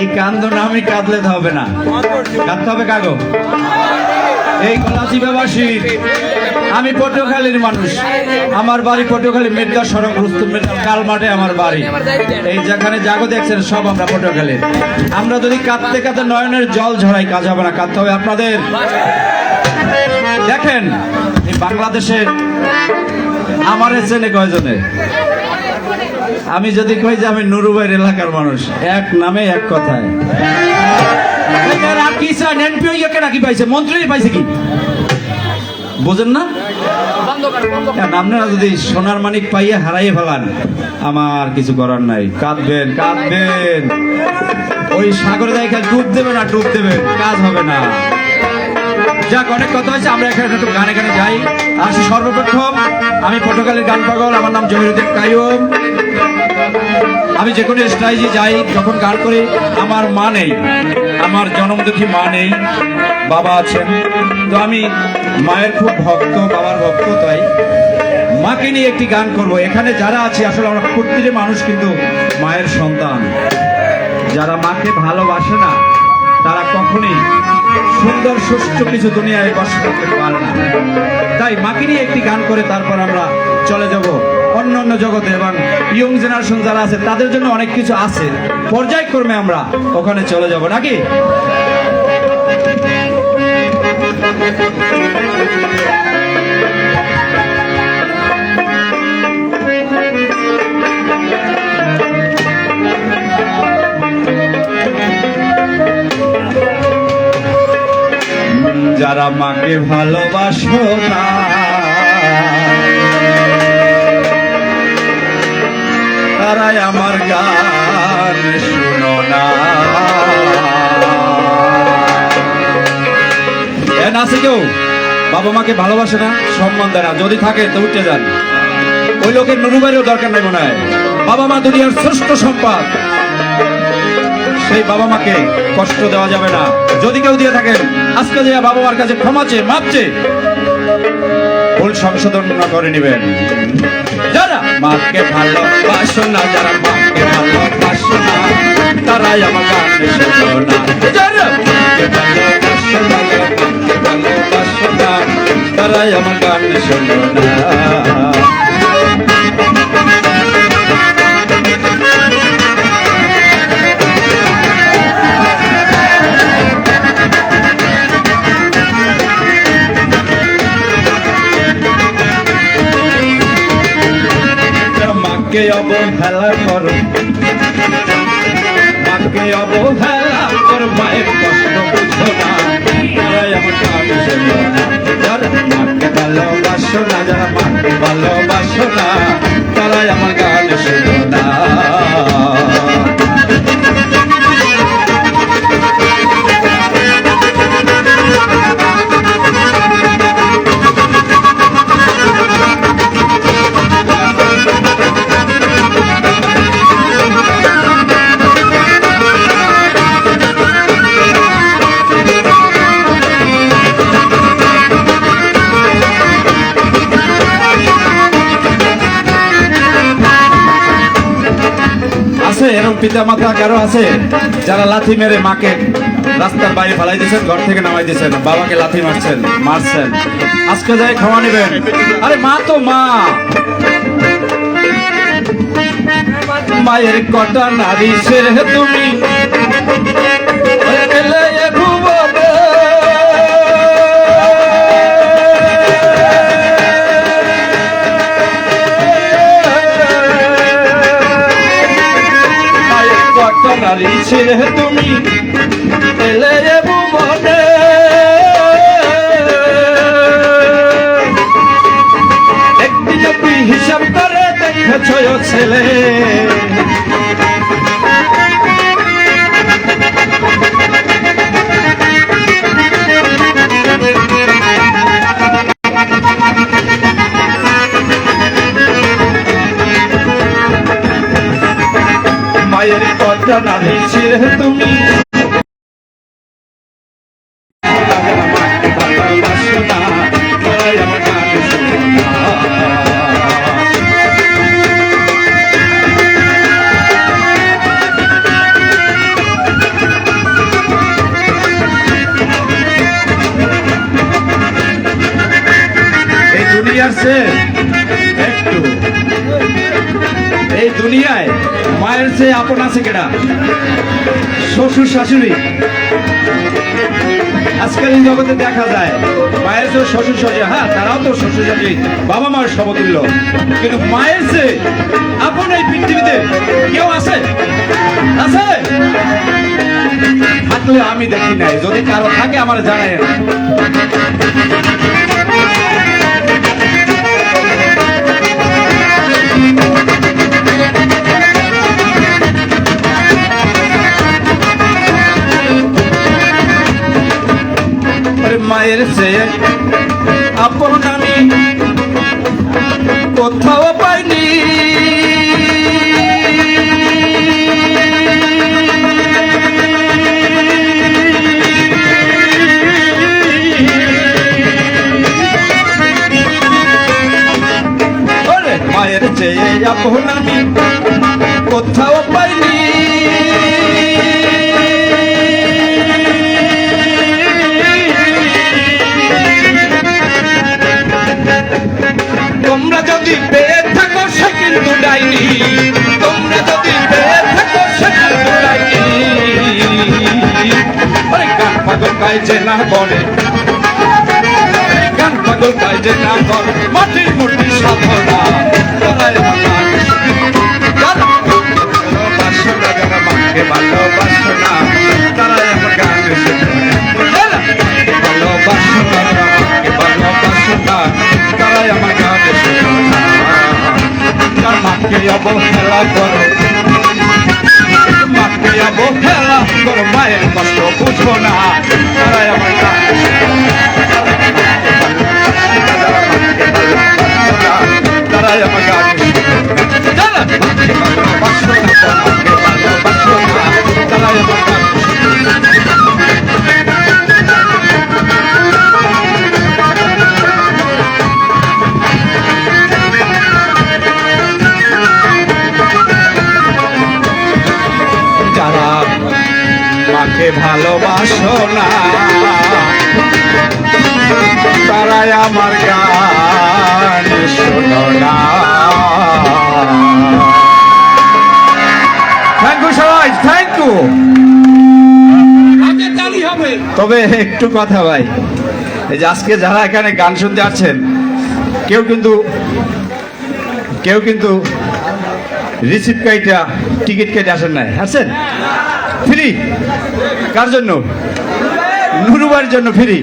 এই কান্দন আমি কাঁদলে হবে না। কাঁদতে হবে কাগো? এই গলাচি ব্যবাসী আমি পটুয়াখালীর মানুষ। আমার বাড়ি পটুয়াখালী মির্জা সড়ক, রুস্তুম মির্জা কাল মাঠে আমার বাড়ি। এই যেখানে জাগো দেখছেন, সব আমরা পটুয়াখালীর আমরা যদি কাঁদতে কাঁদতে নয়নের জল ঝরাই, কাজ হবে না, কাঁদতে হবে আপনাদের। দেখেন বাংলাদেশের আমার চেনে কয়জনে? আমি যদি কই যে আমি নুরুবাইয়ের এলাকার মানুষ এক নামে এক কথায়। আর কি ইয়েকে নাকি পাইছে? মন্ত্রী পাইছে কি? বোঝেন না? আপনারা যদি সোনার মানিক পাইয়ে হারাইয়ে ফেলান আমার কিছু করার নাই। কাঁদবেন কাঁদবেন। ওই সাগরে দেখে ডুব দেবেন আর ডুব দেবেন কাজ হবে না। যাক, অনেক কথা হয়েছে, আমরা এখানে একটু গানে গানে যাই। আর সর্বপ্রথম, আমি পটকালের গান পাগল, আমার নাম জহিরুদ্দিন কাইম আমি যে কোনো স্টাইজে যাই, যখন গান করি, আমার মা নেই, আমার জন্মদুখী মা নেই, বাবা আছেন। তো আমি মায়ের খুব ভক্ত, বাবার ভক্ত, তাই মাকে নিয়ে একটি গান করব। এখানে যারা আছে, আসলে আমরা প্রত্যেকটি মানুষ, কিন্তু মায়ের সন্তান। যারা মাকে ভালোবাসে না, তারা কখনোই সুন্দর সুষ্ঠু কিছু দুনিয়ায় বাস করতে পারে না। তাই মাকে নিয়ে একটি গান করে তারপর আমরা চলে যাব অন্য অন্য জগতে এবং ইয়ং জেনারেশন যারা আছে, তাদের জন্য অনেক কিছু আছে। পর্যায়ক্রমে আমরা ওখানে চলে যাব, নাকি? যারা মাকে ভালোবাসো না। তারাই আমার গান শুনো না। নাচে কেউ? বাবা মাকে ভালোবাসে না, সম্মান দেয় না। যদি থাকে তো উঠে যান। ওই লোকের নুরুবাইয়েরও দরকার নেই মনে হয়। বাবা মা দুনিয়ার শ্রেষ্ঠ সম্পদ। সেই বাবা মাকে কষ্ট দেওয়া যাবে না। যদি কেউ দিয়ে থাকেন, আজকে যে বাবা মার কাছে ক্ষমা চেয়ে, মাপ চেয়ে ভুল সংশোধন না করে নেবেন। যারা মাকে ভালোবাসো না, যারা মাকে ভালোবাসো না, তারাই আমার গান শোনো। না যারা মাকে ভালোবাসো না ভালোবাসো না, তারাই আমার গান শোনো। না অবহেলা পিতা মাতা কারও আছে? যারা লাথি মেরে মাকে রাস্তার বাইরে ফেলাই দিয়েছেন, ঘর থেকে নামাই দিয়েছেন, বাবাকে লাথি মারছেন মারছেন। আজকে যাই খাওয়া নেবেন। আরে মা তো মা। মায়ের কটা নারী, সে তুমি নারী ছেড়ে তুমি। না ছেড়ে তুমি। শাশুড়ি আজকাল এই জগতে দেখা যায়, মায়ের যে শ্বশুর শাশুড়ি হ্যাঁ তারাও তো শ্বশুর শাশুড়ি বাবা মার সমতুল্য কিন্তু মায়ের যে আপন এই পৃথিবীতে কেউ আছে? আছে? থাকলে আমি দেখি নাই, যদি কারও থাকে আমার জানায় মায়ের চেয়ে আপন আমি কোথাও পাইনি। মায়ের চেয়ে আপন আমি কোথাও পাইনি। যদি পেয়ে থাকো সে কিন্তু ডাইনি তোমরা যদি পেয়ে থাকো সে কিন্তু ডাইনি ওরে গান পাগল গাই যে না বলে। গান পাগল গাই যে না বলে। মাটির মূর্তি সাধনা ভালোবাসো না, যারা মাকে ভালোবাসো না তারাই আমার গান ভালোবাসো না, যারা মাকে ভালোবাসো না মাকে অবহেলা করো। মাকে অবহেলা করো, মায়ের কষ্ট বুঝো না। তারাই আমার তারাই আমার গান ভালোবাসো না। তারাই আমার গান শোনো না। থ্যাংক ইউ সবাই থ্যাংক ইউ তবে একটু কথা ভাই এই যে আজকে যারা এখানে গান শুনতে আসছেন কেউ কিন্তু কেউ কিন্তু রিসিপ্ট কাইটা টিকিট কেটে আসেন নাই আসেন ফ্রি কার জন্য? নুরুবার জন্য ফ্রি।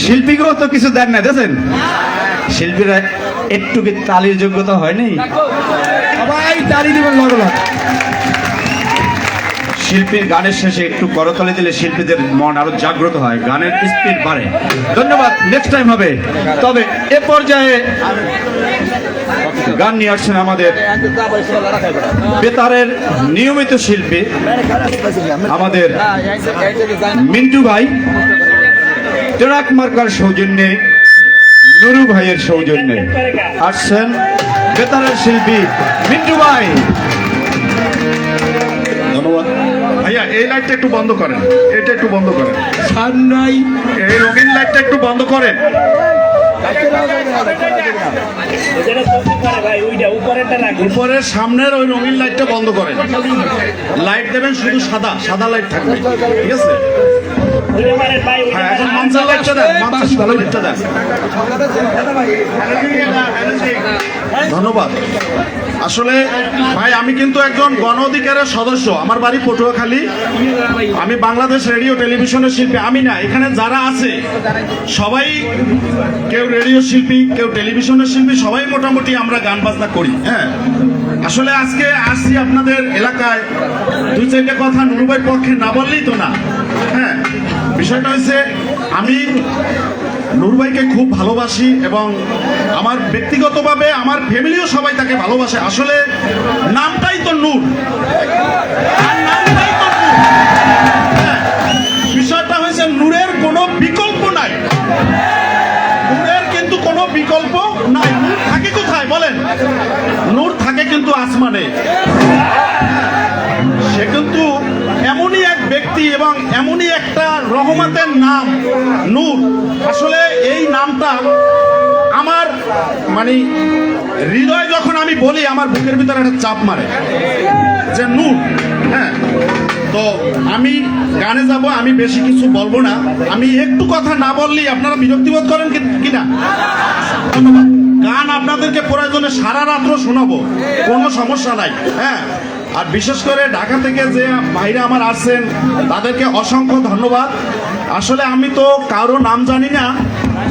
শিল্পীকেও তো কিছু দেন না দেখেন শিল্পীরা একটু কি তালির যোগ্যতা হয়নি। সবাই তালি দিবেন লগলা শিল্পীর গানের শেষে একটু করতালি দিলে শিল্পীদের মন আরও জাগ্রত হয়, গানের স্পিড বাড়ে। ধন্যবাদ নেক্সট টাইম হবে। তবে এ পর্যায়ে গান নিয়ে আসছেন আমাদের বেতারের নিয়মিত শিল্পী, আমাদের মিন্টু ভাই, ট্রাক মার্কার সৌজন্যে, নুরু ভাইয়ের সৌজন্যে আসছেন বেতারের শিল্পী মিন্টু ভাই। এই লাইটটা একটু বন্ধ করেন। এটা একটু বন্ধ করেন। সার নাই এই রঙিন লাইটটা একটু বন্ধ করেন। উপরের সামনের ওই রঙিন লাইটটা বন্ধ করেন। লাইট দেবেন শুধু সাদা সাদা লাইট থাকবে। ঠিক আছে? হ্যাঁ এখন মানসার লাইটটা দেন মানসার লাইটটা দেন। ধন্যবাদ। আসলে ভাই আমি কিন্তু একজন গণ অধিকারের সদস্য। আমার বাড়ি পটুয়াখালী। আমি বাংলাদেশ রেডিও টেলিভিশনের শিল্পী। আমি না এখানে যারা আছে সবাই কেউ রেডিও শিল্পী কেউ টেলিভিশনের শিল্পী সবাই মোটামুটি আমরা গান বাজনা করি হ্যাঁ। আসলে আজকে আসছি আপনাদের এলাকায়। দুই চারটে কথা নুরুবাই পক্ষে না বললেই তো না হ্যাঁ। বিষয়টা হয়েছে আমি নুরবাইকে খুব ভালোবাসি এবং আমার ব্যক্তিগতভাবে আমার ফ্যামিলিও সবাই তাকে ভালোবাসে। আসলে নামটাই তো নূর। হ্যাঁ, বিষয়টা হয়েছে নূরের কোনো বিকল্প নাই। নূরের কিন্তু কোনো বিকল্প নাই। নূর থাকে কোথায় বলেন? নূর থাকে কিন্তু আসমানে। সে কিন্তু এমনই এক ব্যক্তি এবং এমনই একটা রহমতের নাম, নূর। আসলে এই নামটা আমার মানে হৃদয় যখন আমি বলি, আমার বুকের ভিতরে একটা চাপ মারে যে নূর হ্যাঁ। তো আমি গানে যাব, আমি বেশি কিছু বলব না। আমি একটু কথা না বললেই আপনারা বিরক্তিবোধ করেন কিনা? ধন্যবাদ। গান আপনাদেরকে প্রয়োজনে সারা রাত্র শোনাবো, কোনো সমস্যা নাই হ্যাঁ। আর বিশেষ করে ঢাকা থেকে যে ভাইরা আমার আসছেন, তাদেরকে অসংখ্য ধন্যবাদ। আসলে আমি তো কারও নাম জানি না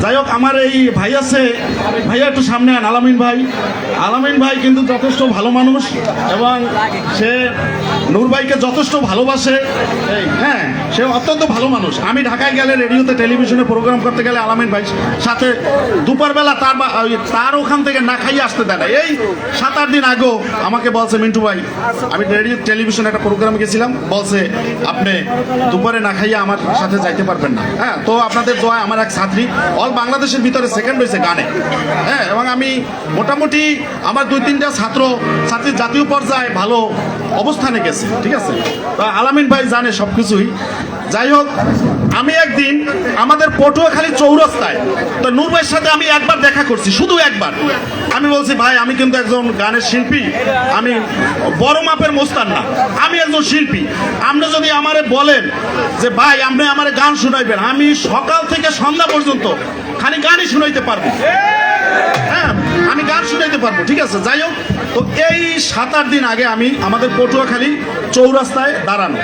যাই হোক, আমার এই ভাই আছে। ভাইয়া, একটু সামনে আন, আলামিন ভাই। আলামিন ভাই কিন্তু যথেষ্ট ভালো মানুষ এবং সে নূর ভাইকে যথেষ্ট ভালোবাসে। হ্যাঁ সে অত্যন্ত ভালো মানুষ। আমি ঢাকায় গেলে রেডিওতে, টেলিভিশনে প্রোগ্রাম করতে গেলে আলামিন ভাই সাথে দুপুরবেলা তার তার ওখান থেকে না খাইয়ে আসতে দেয় না। এই সাত আট দিন আগেও আমাকে বলছে, মিন্টু ভাই, আমি রেডিও, টেলিভিশনে একটা প্রোগ্রামে গেছিলাম। বলছে, আপনি দুপুরে না খাইয়ে আমার সাথে যাইতে পারবেন না। হ্যাঁ তো আপনাদের দোয়া আমার এক ছাত্রী অল বাংলাদেশের ভিতরে সেকেন্ড হয়েছে গানে। হ্যাঁ এবং আমি মোটামুটি আমার দুই তিনটা ছাত্র, ছাত্রী জাতীয় পর্যায়ে ভালো অবস্থানে গেছে, ঠিক আছে? তো আলামিন ভাই জানে সব কিছুই যাই হোক, আমি একদিন আমাদের পটুয়াখালী চৌরাস্তায়, তো নূর ভাইয়ের সাথে আমি একবার দেখা করছি, শুধু একবার। আমি বলছি, ভাই, আমি কিন্তু একজন গানের শিল্পী। আমি বড় মাপের মোস্তান না। আমি একজন শিল্পী। আপনি যদি আমারে বলেন যে, ভাই, আপনি আমার গান শুনাইবেন। আমি সকাল থেকে সন্ধ্যা পর্যন্ত খালি গানই শুনাইতে পারব। হ্যাঁ আমি গান শুনাইতে পারব, ঠিক আছে? যাই হোক, তো এই সাত আট দিন আগে আমি আমাদের পটুয়াখালী চৌরাস্তায় দাঁড়ানো।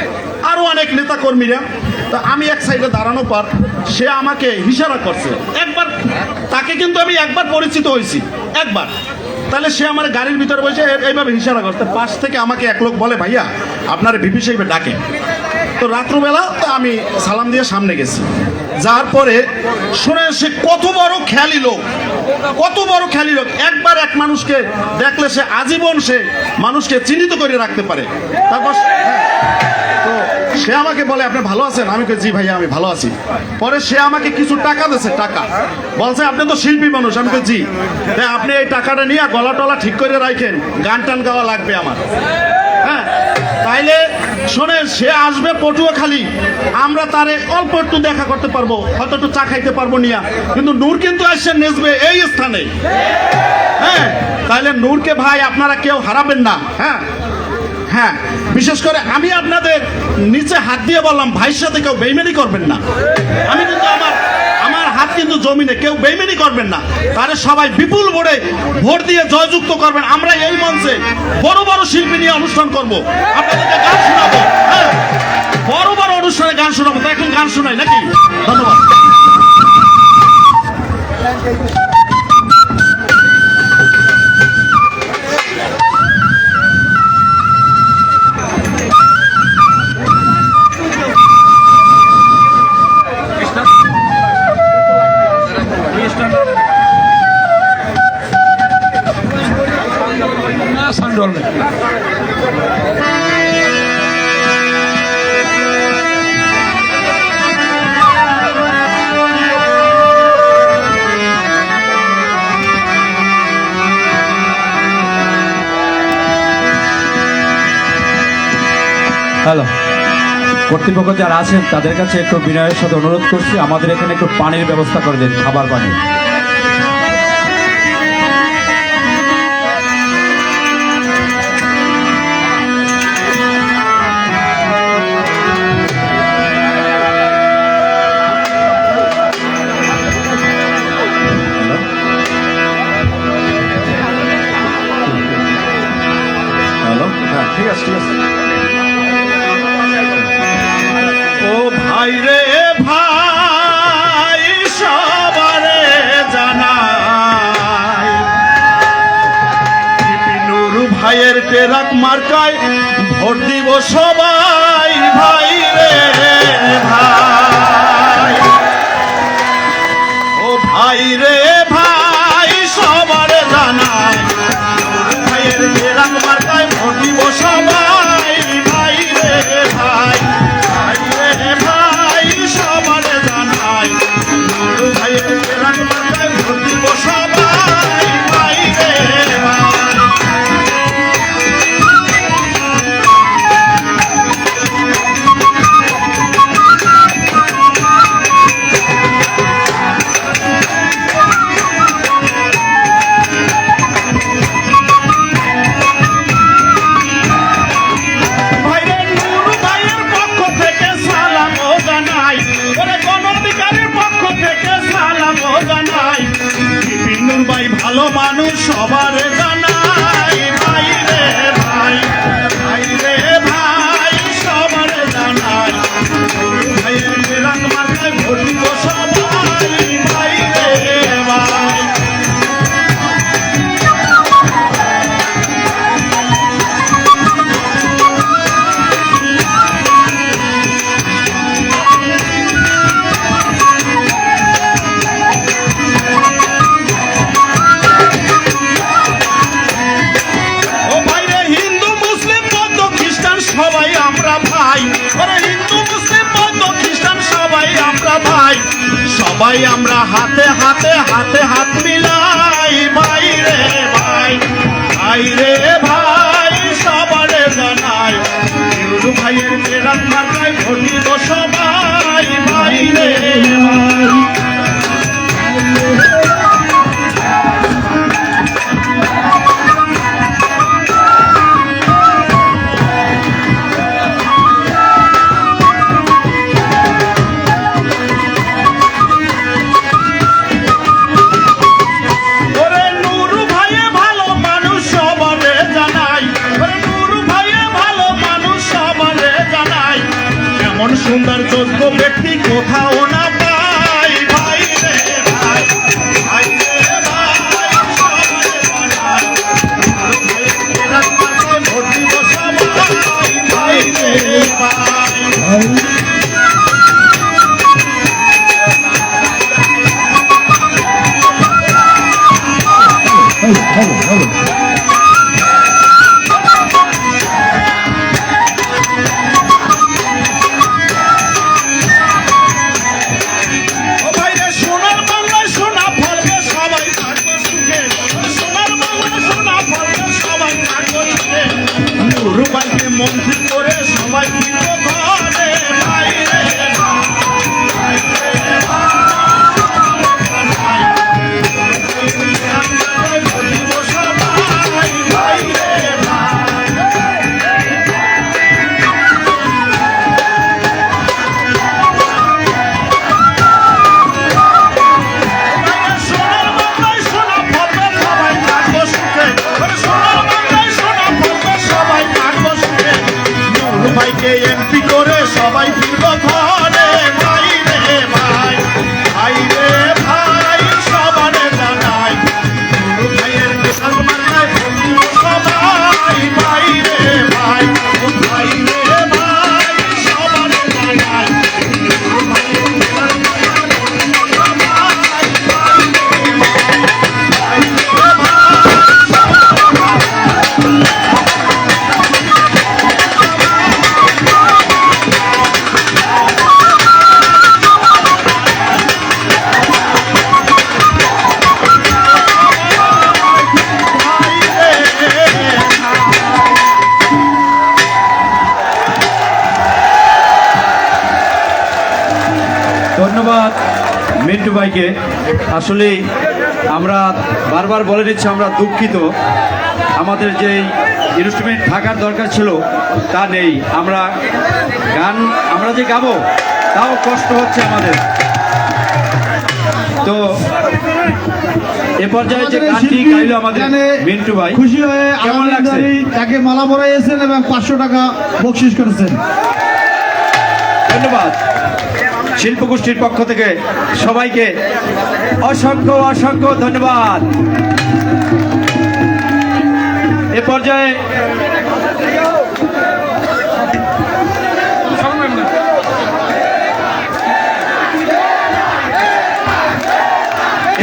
আরও অনেক নেতা কর্মীরা তো আমি এক সাইডে দাঁড়ানো পর, সে আমাকে ইশারা করছে। একবার, তাকে কিন্তু আমি একবার পরিচিত হয়েছি, একবার। তাহলে সে আমার গাড়ির ভিতরে বসে এইভাবে ইশারা করছে। পাশ থেকে আমাকে এক লোক বলে, ভাইয়া, আপনার বিপি সাহেবের ডাকে। তো রাত্রবেলা আমি সালাম দিয়ে সামনে গেছি। যার পরে শুনে সে কত বড় খেয়ালি লোক কত বড় খেয়ালি লোক। একবার এক মানুষকে দেখলে সে আজীবন সে মানুষকে চিহ্নিত করে রাখতে পারে। তারপর হ্যাঁ, তো সে আমাকে বলে আপনি ভালো আছেন? আমি জি ভাইয়া আমি ভালো আছি। পরে সে আমাকে কিছু টাকা দিয়েছে টাকা। বলছে আপনি তো শিল্পী মানুষ। আমি জি। আপনি এই টাকাটা নিয়ে গলা টলা ঠিক করে রাখেন গান টান গাওয়া লাগবে আমার। শোনেন, সে আসবে পটুয়াখালী। আমরা তারে অল্প একটু দেখা করতে পারব, হয়তো একটু চা খাইতে পারব নিয়া। কিন্তু নূর কিন্তু আসছে নেচবে এই স্থানে। হ্যাঁ তাহলে নূরকে ভাই আপনারা কেউ হারাবেন না হ্যাঁ? হ্যাঁ বিশেষ করে আমি আপনাদের নিচে হাত দিয়ে বললাম, ভাইয়ের সাথে কেউ বেইমানি করবেন না। আমি কিন্তু আমার কিন্তু জমিনে কেউ বেমেনি করবেন না। তারা সবাই বিপুল ভোটে ভোট দিয়ে জয়যুক্ত করবেন। আমরা এই মঞ্চে বড় বড় শিল্পী নিয়ে অনুষ্ঠান করব। আপনাদেরকে গান শোনাবো। হ্যাঁ। বড় বড় অনুষ্ঠানে গান শোনাবো। এখন গান শোনাই নাকি? ধন্যবাদ। কর্তৃপক্ষ যারা আছেন, তাদের কাছে একটু বিনয়ের সাথে অনুরোধ করছি, আমাদের এখানে একটু পানির ব্যবস্থা করে দিন, খাবার পানি। সবার আমরা হাতে হাতে হাতে হাত মিলাই ধন্যবাদ মিন্টু ভাইকে। আসলে আমরা বারবার বলে দিচ্ছি আমরা দুঃখিত। আমাদের যে ইনস্ট্রুমেন্ট থাকার দরকার ছিল তা নেই। আমরা গান আমরা যে গাবো তাও কষ্ট হচ্ছে আমাদের। তো এ পর্যায়ে যে গানটি গাইলো আমাদের মিন্টু ভাই খুশি হয়ে কেমন লাগছে? তাকে মালা পরাইয়েছেন এবং পাঁচশো টাকা বকশিস করেছেন। ধন্যবাদ। শিল্পগোষ্ঠীর পক্ষ থেকে সবাইকে অসংখ্য অসংখ্য ধন্যবাদ। এ পর্যায়ে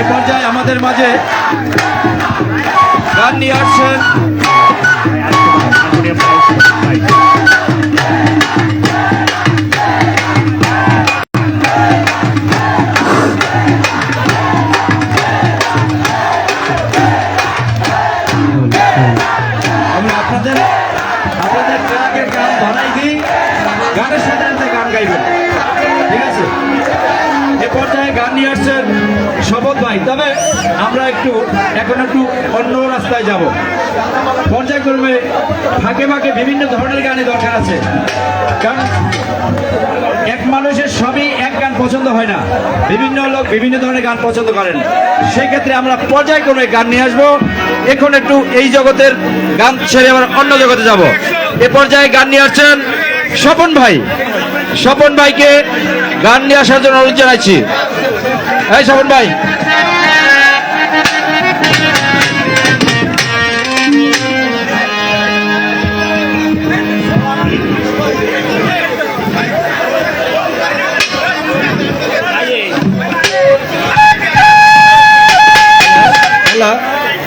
এ পর্যায়ে আমাদের মাঝে গান নিয়ে আসছেন। ভাই, তবে আমরা একটু, এখন একটু অন্য রাস্তায় যাব। পর্যায়ক্রমে ফাঁকে ফাঁকে বিভিন্ন ধরনের গানে দরকার আছে। কারণ এক মানুষের সবই এক গান পছন্দ হয় না। বিভিন্ন লোক বিভিন্ন ধরনের গান পছন্দ করেন। সেক্ষেত্রে আমরা পর্যায়ক্রমে গান নিয়ে আসব। এখন একটু এই জগতের গান ছেড়ে আবার অন্য জগতে যাব। এ পর্যায়ে গান নিয়ে আসছেন স্বপন ভাই। স্বপন ভাইকে গান নিয়ে আসার জন্য অনুরোধ জানাচ্ছি এই স্বপন ভাই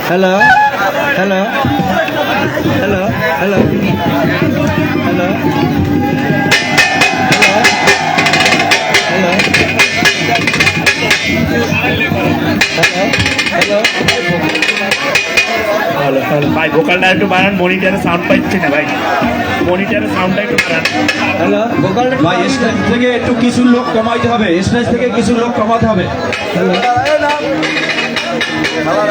হ্যালো হ্যালো ভালো ভালো ভাই ভোকালটা একটু বানান মনিটারে সাউন্ড পাচ্ছে না ভাই। মনিটারে সাউন্ডটা একটু বানান হ্যালো? ভোকালটা ভাই স্টেজ থেকে একটু কিছু লোক কমাইতে হবে স্টেজ থেকে কিছু লোক কমাতে হবে। হ্যালো? বাবা